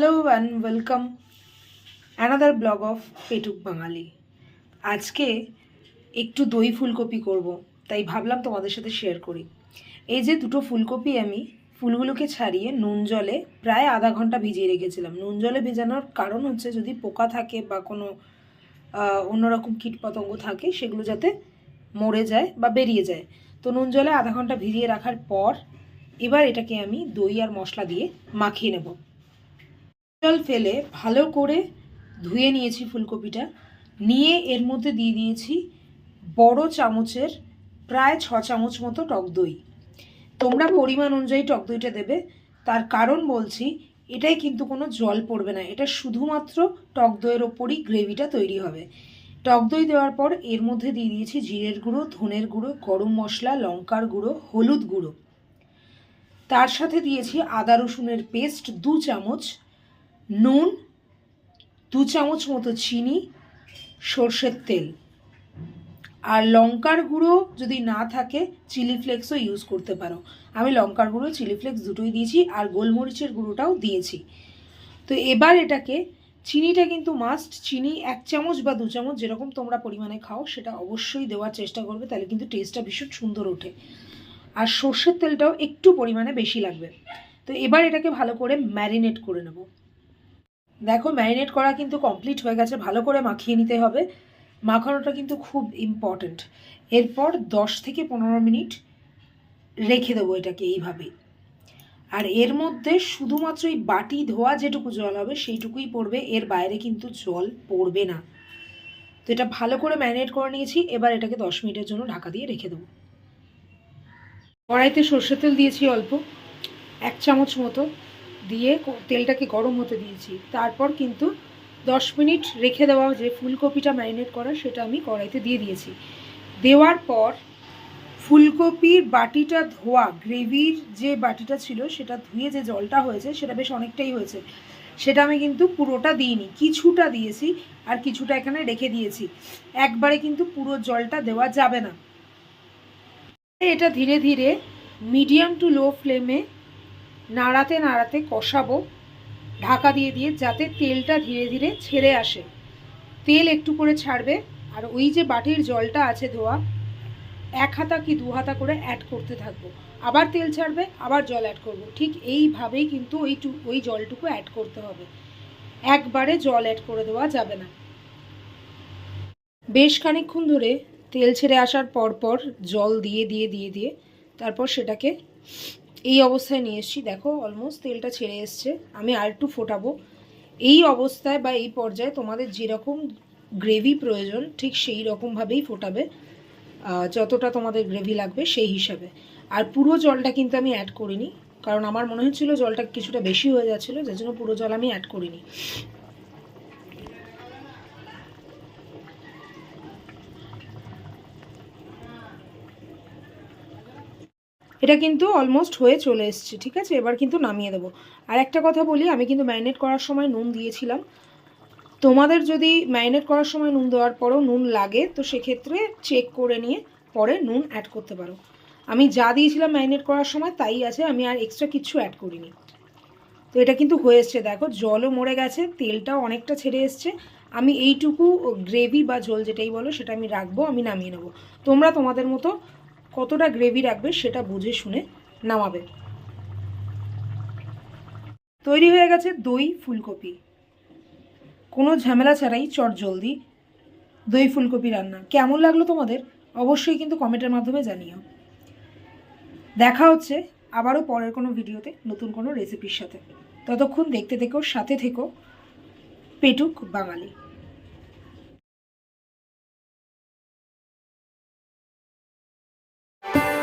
Hello and welcome another blog of Petuk Bangali আজকে একটু দই ফুলকপি করব, তাই ভাবলাম তোমাদের সাথে শেয়ার করি। এই যে দুটো ফুলকপি আমি, ফুলগুলোকে ছাড়িয়ে নুন জলে প্রায় আধা ঘণ্টা ভিজিয়ে রেখেছিলাম। নুন জলে ভেজানোর কারণ হচ্ছে যদি পোকা থাকে বা কোনো অন্যরকম কীটপতঙ্গ থাকে, সেগুলো যাতে মরে যায় বা বেরিয়ে যায়। তো নুন জলে আধা ঘণ্টা ভিজিয়ে রাখার পর এবার এটাকে আমি দই আর মশলা দিয়ে মাখিয়ে নেব। জল ফেলে ভালো করে ধুয়ে নিয়েছি ফুলকপিটা। নিয়ে এর মধ্যে দিয়ে দিয়েছি বড় চামচের প্রায় ছ চামচ মতো টক দই। তোমরা পরিমাণ অনুযায়ী টক দইটা দেবে। তার কারণ বলছি, এটাই কিন্তু কোনো জল পড়বে না। এটা শুধুমাত্র টক দইয়ের ওপরই গ্রেভিটা তৈরি হবে। টক দই দেওয়ার পর এর মধ্যে দিয়ে দিয়েছি জিরের গুঁড়ো, ধনের গুঁড়ো, গরম মশলা, লঙ্কার গুঁড়ো, হলুদ গুঁড়ো। তার সাথে দিয়েছি আদা রসুনের পেস্ট দু চামচ নুন, দু চামচ মতো চিনি, সর্ষের তেল। আর লঙ্কার গুঁড়ো যদি না থাকে, চিলি ফ্লেক্সও ইউজ করতে পারো। আমি লঙ্কার গুঁড়ো, চিলি ফ্লেক্স দুটোই দিয়েছি আর গোলমরিচের গুঁড়োটাও দিয়েছি। তো এবার এটাকে, চিনিটা কিন্তু মাস্ট চিনি এক চামচ বা দু চামচ যেরকম তোমরা পরিমাণে খাও, সেটা অবশ্যই দেওয়ার চেষ্টা করবে, তাহলে কিন্তু টেস্টটা ভীষণ সুন্দর ওঠে। আর সর্ষের তেলটাও একটু পরিমাণে বেশি লাগবে। তো এবার এটাকে ভালো করে ম্যারিনেট করে নেব। দেখো ম্যারিনেট করা কিন্তু কমপ্লিট হয়ে গেছে, ভালো করে মাখিয়ে নিতে হবে। মাখানোটা কিন্তু খুব ইম্পর্ট্যান্ট এরপর দশ থেকে পনেরো মিনিট রেখে দেবো এটাকে এইভাবে। আর এর মধ্যে শুধুমাত্র এই বাটি ধোয়া যেটুকু জল হবে, সেইটুকুই পড়বে। এর বাইরে কিন্তু জল পড়বে না। তো এটা ভালো করে ম্যারিনেট করে নিয়েছি, এবার এটাকে দশ মিনিটের জন্য ঢাকা দিয়ে রেখে দেবো। কড়াইতে সর্ষের তেল দিয়েছি অল্প, এক চামচ মতো। দিয়ে তেলটাকে গরম হতে দিয়েছি। তারপর কিন্তু দশ মিনিট রেখে দেওয়া যে ফুলকপিটা ম্যারিনেট করা, সেটা আমি কড়াইতে দিয়ে দিয়েছি। দেওয়ার পর ফুলকপির বাটিটা ধোয়া, গ্রেভির যে বাটিটা ছিল, সেটা ধুয়ে যে জলটা হয়েছে, সেটা বেশ অনেকটাই হয়েছে। সেটা আমি কিন্তু পুরোটা দিইনি, কিছুটা দিয়েছি আর কিছুটা এখানে রেখে দিয়েছি। একবারে কিন্তু পুরো জলটা দেওয়া যাবে না। এটা ধীরে ধীরে মিডিয়াম টু লো ফ্লেমে নাড়াতে নাড়াতে কষাবো। ঢাকা দিয়ে দিয়ে যাতে তেলটা ধীরে ধীরে ছেড়ে আসে। তেল একটু করে ছাড়বে আর ওই যে বাটির জলটা আছে ধোয়া, এক হাতা কি দু হাতা করে অ্যাড করতে থাকব। আবার তেল ছাড়বে, আবার জল অ্যাড করব। ঠিক এইভাবেই কিন্তু ওই ওই জলটুকু অ্যাড করতে হবে। একবারে জল অ্যাড করে দেওয়া যাবে না। বেশ খানিকক্ষণ ধরে তেল ছেড়ে আসার পর পর জল দিয়ে দিয়ে দিয়ে দিয়ে, তারপর সেটাকে এই অবস্থায় নিয়ে এসেছি। দেখো অলমোস্ট তেলটা ছেড়ে এসছে। আমি আর একটু ফোটাবো। এই অবস্থায় বা এই পর্যায়ে তোমাদের যেরকম গ্রেভি প্রয়োজন, ঠিক সেই রকমভাবেই ফোটাবে। যতটা তোমাদের গ্রেভি লাগবে সেই হিসাবে। আর পুরো জলটা কিন্তু আমি অ্যাড করিনি, কারণ আমার মনে হচ্ছিল জলটা কিছুটা বেশি হয়ে যাচ্ছিল, যার জন্য পুরো জল আমি অ্যাড করিনি। এটা কিন্তু অলমোস্ট হয়ে চলে এসছে, ঠিক আছে? এবার কিন্তু নামিয়ে দেবো। আর একটা কথা বলি, আমি কিন্তু ম্যারিনেট করার সময় নুন দিয়েছিলাম। তোমাদের যদি ম্যারিনেট করার সময় নুন দেওয়ার পরেও নুন লাগে, তো সেক্ষেত্রে চেক করে নিয়ে পরে নুন অ্যাড করতে পারো। আমি যা দিয়েছিলাম ম্যারিনেট করার সময়, তাই আছে, আমি আর এক্সট্রা কিছু অ্যাড করিনি। তো এটা কিন্তু হয়ে এসছে, দেখো, জলও মরে গেছে, তেলটাও অনেকটা ছেড়ে এসছে। আমি এইটুকু গ্রেভি বা ঝোল যেটাই বলো, সেটা আমি রাখব, আমি নামিয়ে নেব। তোমরা তোমাদের মতো কতটা গ্রেভি রাখবে সেটা বুঝে শুনে নামাবে। তৈরি হয়ে গেছে দই, ফুলকপি। কোনো ঝামেলা ছাড়াই চট জলদি দই, ফুলকপি রান্না। কেমন লাগল তোমাদের? অবশ্যই কিন্তু কমেন্টের মাধ্যমে জানিও। দেখা হচ্ছে আবারও পরের কোনো ভিডিওতে নতুন কোনো রেসিপির সাথে। ততক্ষণ দেখতে থেকো, সাথে থেকো, পেটুক বাঙালি। Bye.